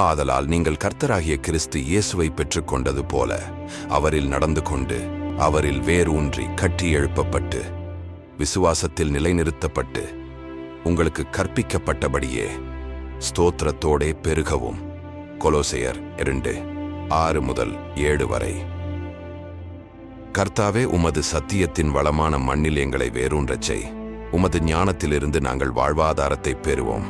ஆதலால் நீங்கள் கர்த்தராகிய கிறிஸ்து இயேசுவை பெற்றுக்கொண்டது போல அவரில் நடந்து கொண்டு அவரில் வேரூன்றி கட்டி எழுப்பப்பட்டு விசுவாசத்தில் நிலைநிறுத்தப்பட்டு உங்களுக்கு கற்பிக்கப்பட்டபடியே ஸ்தோத்திரத்தோடே பெருகவும். கொலோசையர் இரண்டு ஆறு முதல் ஏழு வரை. கர்த்தாவே உமது சத்தியத்தின் வளமான மண்ணில் எங்களை வேரூன்றச் செய். உமது ஞானத்திலிருந்து நாங்கள் வாழ்வாதாரத்தை பெறுவோம்.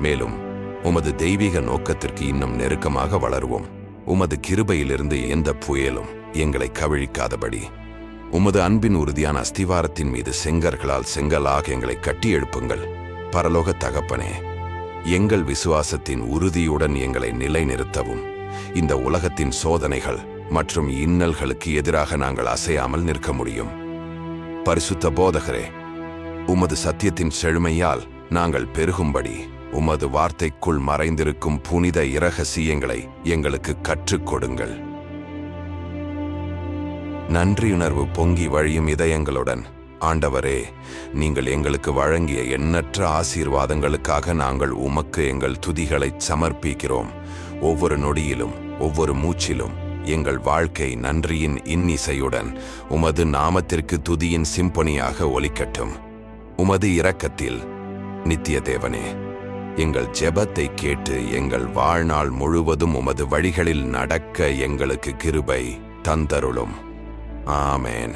மேலும் உமது தெய்வீக நோக்கத்திற்கு இன்னும் நெருக்கமாக வளருவோம். உமது கிருபையிலிருந்து எந்த புயலும் எங்களை கவிழிக்காதபடி. உமது அன்பின் உறுதியான அஸ்திவாரத்தின் மீது செங்கர்களால் செங்கலாக எங்களை கட்டி எழுப்புங்கள். பரலோக தகப்பனே எங்கள் விசுவாசத்தின் உறுதியுடன் எங்களை நிலைநிறுத்தவும். இந்த உலகத்தின் சோதனைகள் மற்றும் இன்னல்களுக்கு எதிராக நாங்கள் அசையாமல் நிற்க முடியும். பரிசுத்த போதகரே உமது சத்தியத்தின் செழுமையால் நாங்கள் பெருகும்படி உமது வார்த்தைக்குள் மறைந்திருக்கும் புனித இரகசியங்களை எங்களுக்கு கற்றுக் கொடுங்கள். நன்றியுணர்வு பொங்கி வழியும் இதயங்களுடன் ஆண்டவரே நீங்கள் எங்களுக்கு வழங்கிய எண்ணற்ற ஆசீர்வாதங்களுக்காக நாங்கள் உமக்கு எங்கள் துதிகளைச் சமர்ப்பிக்கிறோம். ஒவ்வொரு நொடியிலும் ஒவ்வொரு மூச்சிலும் எங்கள் வாழ்க்கை நன்றியின் இன்னிசையுடன் உமது நாமத்திற்கு துதியின் சிம்பொனியாக ஒலிக்கட்டும். உமது இரக்கத்தில் நித்திய தேவனே எங்கள் ஜெபத்தை கேட்டு எங்கள் வாழ்நாள் முழுவதும் உமது வழிகளில் நடக்க எங்களுக்கு கிருபை தந்தருளும். ஆமேன்.